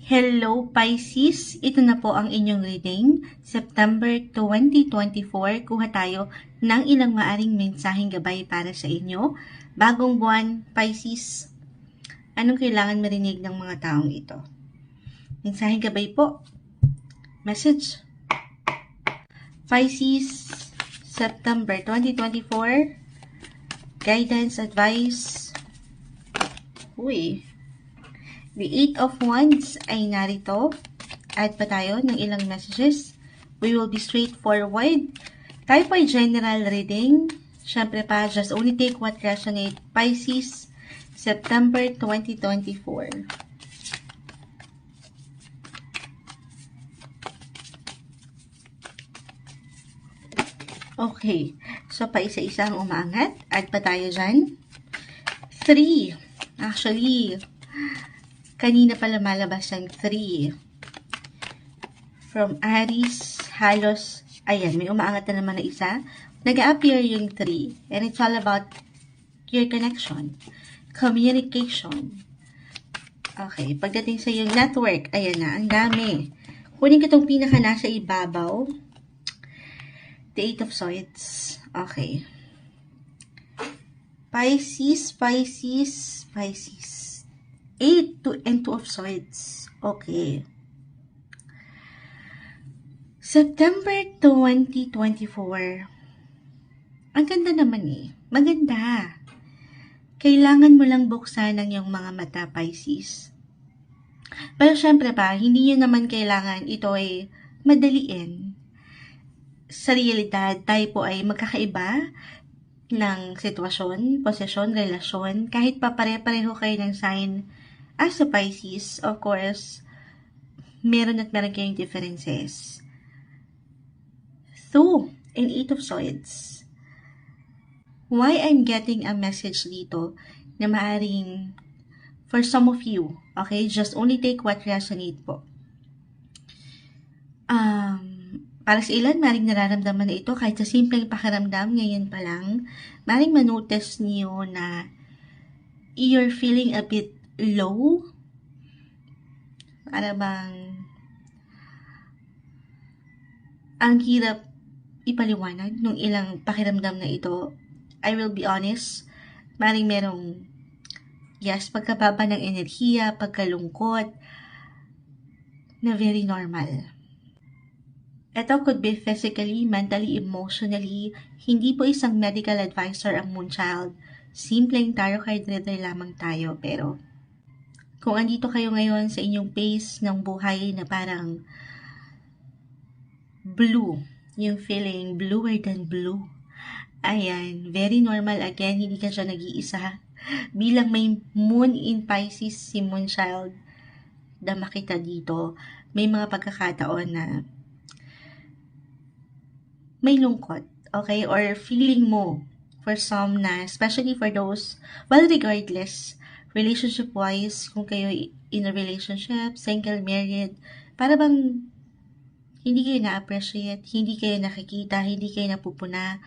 Hello Pisces, ito na po ang inyong reading. September 2024, kuha tayo ng ilang maaring mensaheng gabay para sa inyo. Bagong buwan, Pisces, anong kailangan marinig ng mga taong ito? Mensaheng gabay po. Message. Pisces, September 2024, guidance, advice. Uy, The Eight of Wands ay narito. Add pa tayo ng ilang messages. We will be straightforward. Tayo po ay general reading. Siyempre pa, just only take what resonate. Pisces, September 2024. Okay. So, pa isa-isa ang umaangat. Add pa tayo dyan. Three. Actually, kanina pa lumalabas ang 3. From Aries, halos, ayan, may umaangat na naman na isa. Nag-appear yung 3. And it's all about your connection, communication. Okay, pagdating sa yung network, ayan na, ang dami. Kunin ko itong pinaka nasa ibabaw. The Eight of Swords. Okay. Pisces, Pisces, Pisces. 8 to and 2 of Swords. Okay. September 2024. Ang ganda naman eh. Maganda. Kailangan mo lang buksan ang iyong mga mata, Pisces. Pero syempre pa, hindi nyo naman kailangan ito ay madaliin. Sa realidad, tayo po ay magkakaiba ng sitwasyon, posisyon, relasyon, kahit pa pare-pareho kayo ng sign as a Pisces, of course, meron at meron kayong differences. So, in Eight of Swords, why I'm getting a message dito na maaring for some of you, okay, just only take what resonate po. Um, para sa ilan, maring nararamdaman na ito kahit sa simpleng pakiramdam ngayon pa lang, maring manotice niyo na you're feeling a bit low. Para bang ang hirap ipaliwanag nung ilang pakiramdam na ito. I will be honest, maring merong yes, pagkababa ng enerhiya, pagkalungkot, na very normal. Ito could be physically, mentally, emotionally. Hindi po isang medical advisor ang Moonchild. Simpleng tarot card reader lamang tayo. Pero, kung andito kayo ngayon sa inyong pace ng buhay na parang blue, yung feeling bluer than blue. Ayan, very normal again, hindi ka siya nag-iisa. Bilang may moon in Pisces si Moonchild na makita dito, may mga pagkakataon na may lungkot, okay? Or feeling mo for some na, especially for those, well, regardless, relationship-wise, kung kayo in a relationship, single, married, para bang hindi kayo na-appreciate, hindi kayo nakikita, hindi kayo napupuna,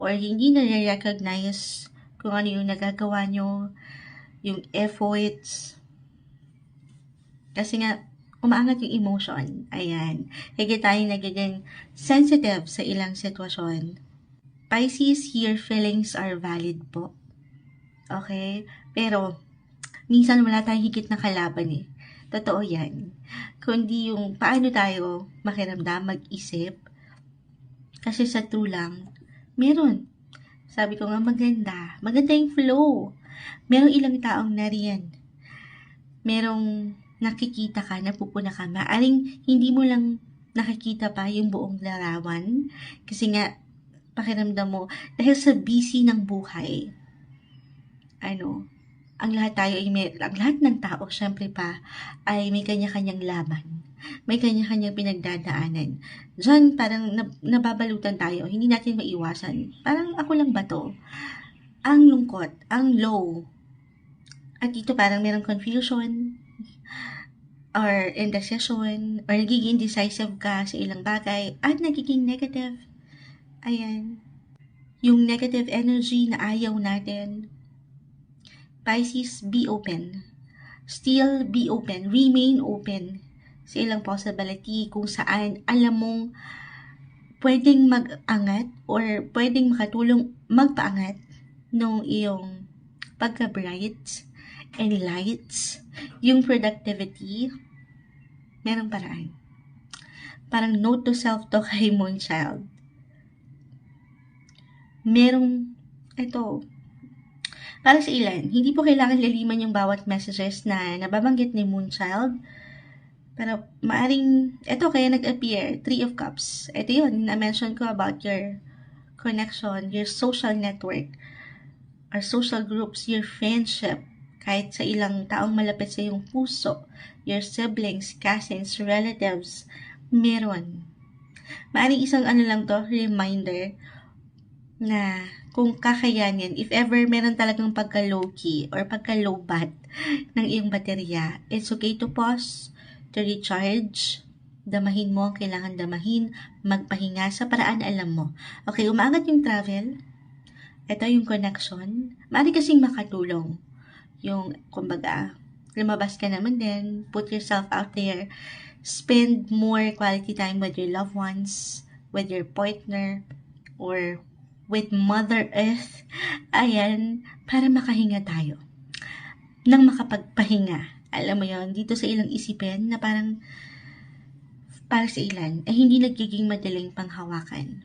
or hindi na-recognize kung ano yung nagagawa nyo, yung efforts. Kasi nga, umaangat yung emotion. Ayan. Higit tayo nagiging sensitive sa ilang sitwasyon. Pisces, here feelings are valid po. Okay? Pero, minsan wala tayong higit na kalaban eh. Totoo yan. Kundi yung paano tayo makiramdam, mag-isip. Kasi sa true lang, meron. Sabi ko nga maganda. Maganda yung flow. Merong ilang taong nariyan. Merong nakikita ka, napupuna ka, maaring hindi mo lang nakikita pa yung buong larawan. Kasi nga, pakiramdam mo, dahil sa busy ng buhay, ano, ang lahat tayo ay may, ang lahat ng tao, syempre pa, ay may kanya-kanyang laban. May kanya-kanyang pinagdadaanan. Diyan, parang nababalutan tayo. Hindi natin maiwasan. Parang ako lang ba to? Ang lungkot, ang low. At dito parang merong confusion, or indecision, or nagiging decisive ka sa ilang bagay, at nagiging negative. Ayan. Yung negative energy na ayaw natin. Pisces, be open still be open, remain open sa ilang possibility kung saan alam mong pwedeng mag-angat or pwedeng makatulong magpaangat ng iyong pagka-bright and lights, yung productivity, merong paraan. Parang note to self to kay Moonchild. Merong, ito, para sa ilan, hindi po kailangan laliman yung bawat messages na nababanggit ni Moonchild. Pero maaring, ito kaya nag-appear, Three of Cups. Ito yun, na-mention ko about your connection, your social network, our social groups, your friendship, kahit sa ilang taong malapit sa iyong puso, your siblings, cousins, relatives, meron. Maaring isang ano lang to, reminder na kung kakayanin, if ever meron talagang pagka-low key or pagka-low bat ng iyong baterya, it's okay to pause, to recharge, damahin mo ang kailangan damahin, magpahinga sa paraan alam mo. Okay, umaangat yung travel, ito yung connection, maaari kasing makatulong. Yung, kumbaga, lumabas ka naman din, put yourself out there, spend more quality time with your loved ones, with your partner, or with Mother Earth, ayan, para makahinga tayo. Nang makapagpahinga. Alam mo yon dito sa ilang isipin na parang para sa ilan ay hindi nagiging madaling panghawakan.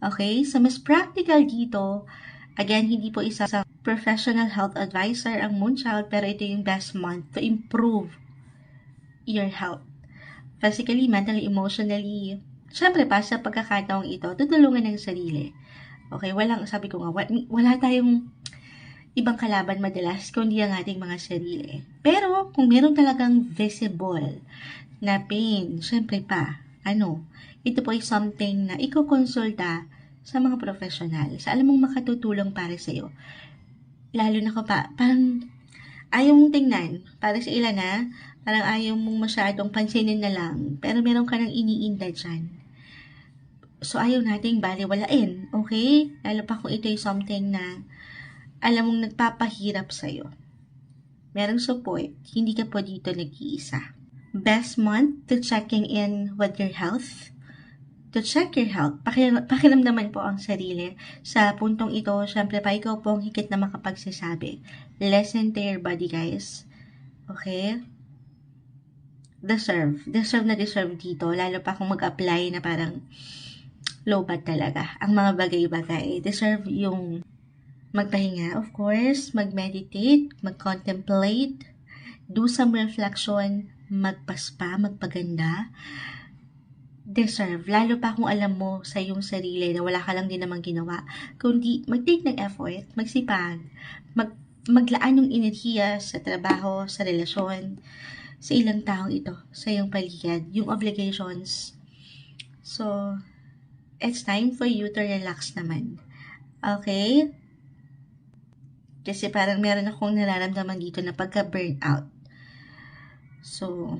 Okay? So, mas practical dito, again, hindi po isa sa professional health advisor ang Moonchild, pero ito yung best month to improve your health. Physically, mentally, emotionally, syempre pa sa pagkakataong ito, tutulungan ng sarili Okay, walang, sabi ko nga, wala tayong ibang kalaban madalas kundi ang ating mga sarili. Pero, kung meron talagang visible na pain, syempre pa, ano, ito po ay something na ikukonsulta sa mga profesional, sa alam mong makatutulong para sa iyo. Lalo na ko pa, parang ayaw mong tingnan, para sa ilan na, parang ayaw mong masyadong pansinin na lang, pero meron ka nang iniinda dyan So, ayaw nating baliwalain. Okay? Lalo pa kung ito something na alam mong nagpapahirap sa'yo. Merong support. Hindi ka po dito nag-iisa. Best month to checking in with your health. To check your health. Pakiram, pakiramdaman po ang sarili. Sa puntong ito, syempre pa ikaw po ang higit na makapagsasabi. Listen to your body, guys. Okay? Deserve. Deserve na deserve dito. Lalo pa kung mag-apply na parang lobat talaga. Ang mga bagay-bagay deserve yung magpahinga, of course, mag-meditate, mag-contemplate, do some reflection, magpaspa, magpaganda, deserve. Lalo pa kung alam mo sa iyong sarili na wala ka lang din namang ginawa. Kundi mag-take ng effort, magsipag, mag maglaan ng enerhiya sa trabaho, sa relasyon, sa ilang taong ito, sa iyong paligid, yung obligations. So, it's time for you to relax naman. Okay? Kasi parang meron akong nararamdaman dito na pagka-burnout. So,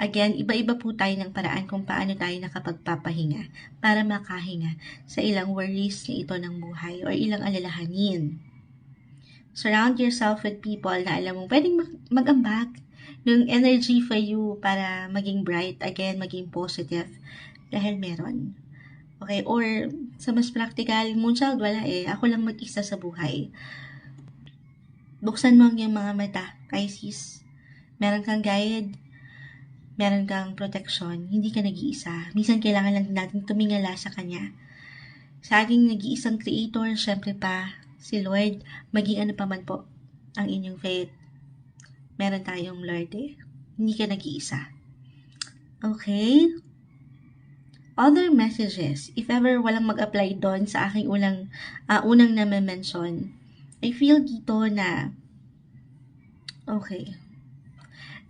again, iba-iba po tayo ng paraan kung paano tayo nakapagpapahinga para makahinga sa ilang worries na ito ng buhay or ilang alalahanin. Surround yourself with people na alam mo pwedeng mag-ambag yung energy for you para maging bright, again, maging positive dahil meron. Okay, or sa mas practical, moonchild, wala eh. Ako lang mag-isa sa buhay. Buksan mo ang iyong mga mata, Pisces. Meron kang guide, meron kang protection, hindi ka nag-iisa. Minsan kailangan lang natin tumingala sa Kanya. Sa ating nag-iisang creator, syempre pa, si Lord, maging ano pa man po ang inyong faith. Meron tayong Lord eh. Hindi ka nag-iisa. Okay? Other messages, if ever walang mag-apply doon sa aking unang, uh, unang na-mention, I feel dito na, okay,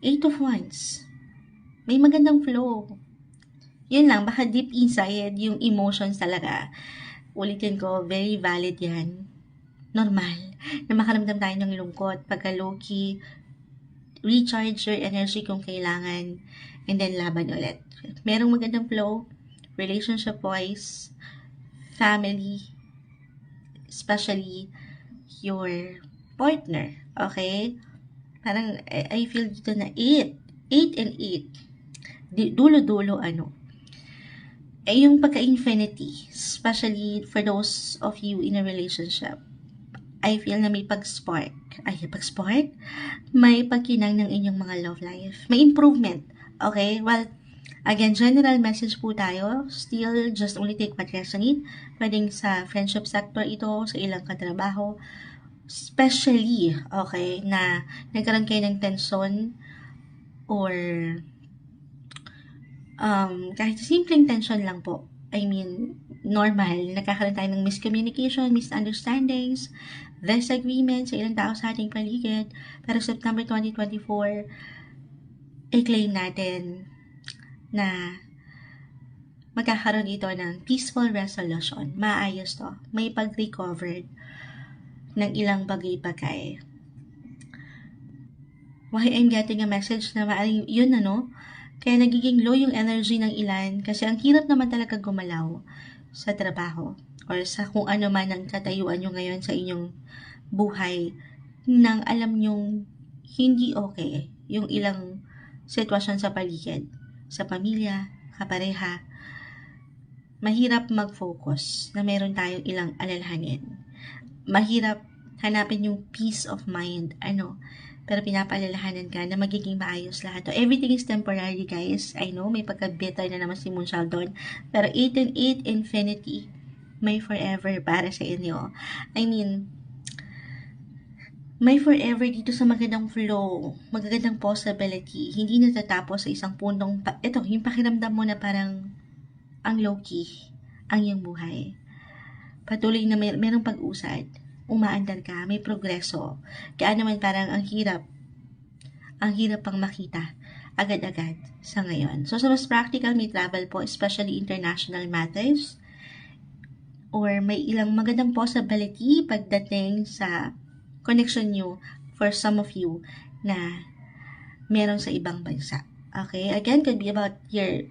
eight of wands, may magandang flow. Yun lang, baka deep inside, yung emotions talaga, ulitin ko, very valid yan. Normal, na makaramdam tayo ng lungkot, pagka low-key, recharge your energy kung kailangan, and then laban ulit. Merong magandang flow, relationship-wise, family, especially your partner, okay? Parang, I, feel dito na 8. 8 and 8. Di, dulo-dulo, ano. Eh, yung pagka-infinity, especially for those of you in a relationship, I feel na may pag-spark. Ay, pag-spark? May pagkinang ng inyong mga love life. May improvement. Okay? Well, again, general message po tayo. Still, just only take what resonate. Pwedeng sa friendship sector ito, sa ilang katrabaho. Especially, okay, na nagkaroon kayo ng tension or um, kahit simpleng tension lang po. I mean, normal. Nagkakaroon tayo ng miscommunication, misunderstandings, disagreements sa ilang tao sa ating paligid. Pero September 2024, i-claim natin na magkakaroon ito ng peaceful resolution. Maayos to. May pag-recovered ng ilang bagay-bagay. Why I'm getting a message na maaring yun ano, kaya nagiging low yung energy ng ilan kasi ang hirap naman talaga gumalaw sa trabaho or sa kung ano man ang katayuan nyo ngayon sa inyong buhay nang alam nyong hindi okay yung ilang sitwasyon sa paligid, sa pamilya, kapareha, mahirap mag-focus na meron tayong ilang alalhanin mahirap hanapin yung peace of mind. Ano, pero pinapaalalahanan ka na magiging maayos lahat to. Everything is temporary, guys. I know, may pagka-bitter na naman si Moonshal doon. Pero 8 and 8 infinity may forever para sa inyo. I mean, may forever dito sa magandang flow, magagandang possibility. Hindi natatapos sa isang puntong, ito, yung pakiramdam mo na parang ang low-key, ang iyong buhay patuloy na may, merong pag-usad, umaandar ka, may progreso. Kaya naman parang ang hirap, ang hirap pang makita agad-agad sa ngayon. So, sa mas practical, may travel po, especially international matters, or may ilang magandang possibility pagdating sa connection nyo for some of you na meron sa ibang bansa. Okay? Again, could be about your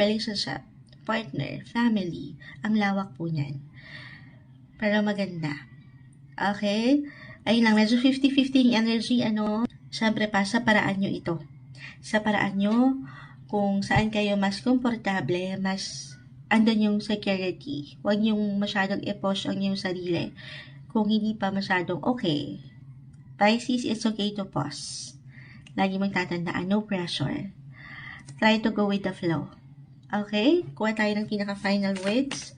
relationship, partner, family. Ang lawak po niyan para maganda. Okay? Ayun lang, medyo 50-50 yung energy, ano. Siyempre pa, sa paraan nyo ito. Sa paraan nyo, kung saan kayo mas komportable, mas andun yung security. Huwag yung masyadong i-push ang yung sarili. Kung hindi pa masyadong okay. Pisces, it's okay to pause. Lagi mong tatandaan, no pressure. Try to go with the flow. Okay? Kuha tayo ng pinaka-final words.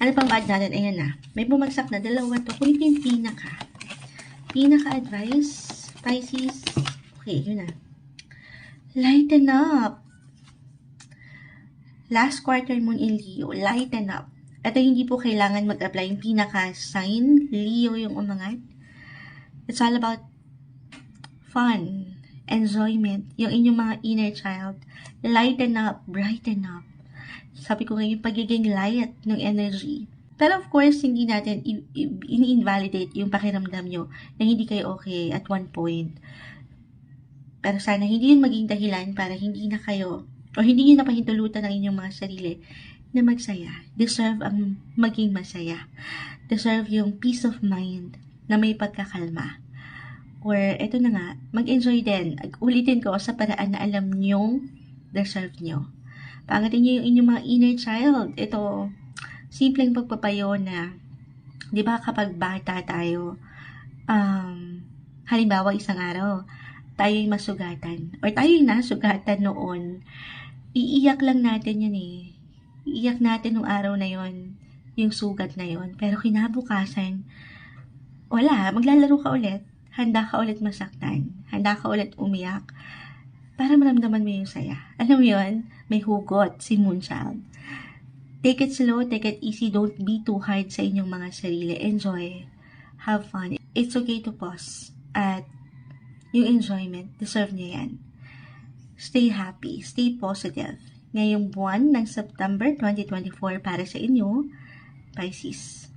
Ano pang bad natin? Ayan na. May bumagsak na. Dalawa to. Kunin ko yung pinaka. Pinaka-advice. Pisces. Okay, yun na. Lighten up. Last quarter moon in Leo. Lighten up. Ito hindi po kailangan mag-apply yung pinaka-sign. Leo yung umangat. It's all about fun, enjoyment, yung inyong mga inner child. Lighten up, brighten up sabi ko ngayon, pagiging light ng energy. Pero of course, hindi natin ini-invalidate yung pakiramdam nyo na hindi kayo okay at one point. Pero sana hindi yun maging dahilan para hindi na kayo o hindi nyo napahintulutan ng inyong mga sarili na magsaya. Deserve ang maging masaya. Deserve yung peace of mind na may pagkakalma. Or, eto na nga, mag-enjoy din. Ulitin ko sa paraan na alam nyong deserve nyo. Pangatin niyo yung inyong mga inner child. Ito, simpleng pagpapayo na, di ba kapag bata tayo, um, halimbawa isang araw, tayo yung masugatan, or tayo yung nasugatan noon, iiyak lang natin yun eh. Iiyak natin nung araw na yon yung sugat na yon Pero kinabukasan, wala, maglalaro ka ulit. Handa ka ulit masaktan. Handa ka ulit umiyak para maramdaman mo yung saya. Alam mo yun? May hugot si Moonchild. Take it slow, take it easy. Don't be too hard sa inyong mga sarili. Enjoy. Have fun. It's okay to pause. At yung enjoyment, deserve niya yan. Stay happy. Stay positive. Ngayong buwan ng September 2024 para sa inyo, Pisces.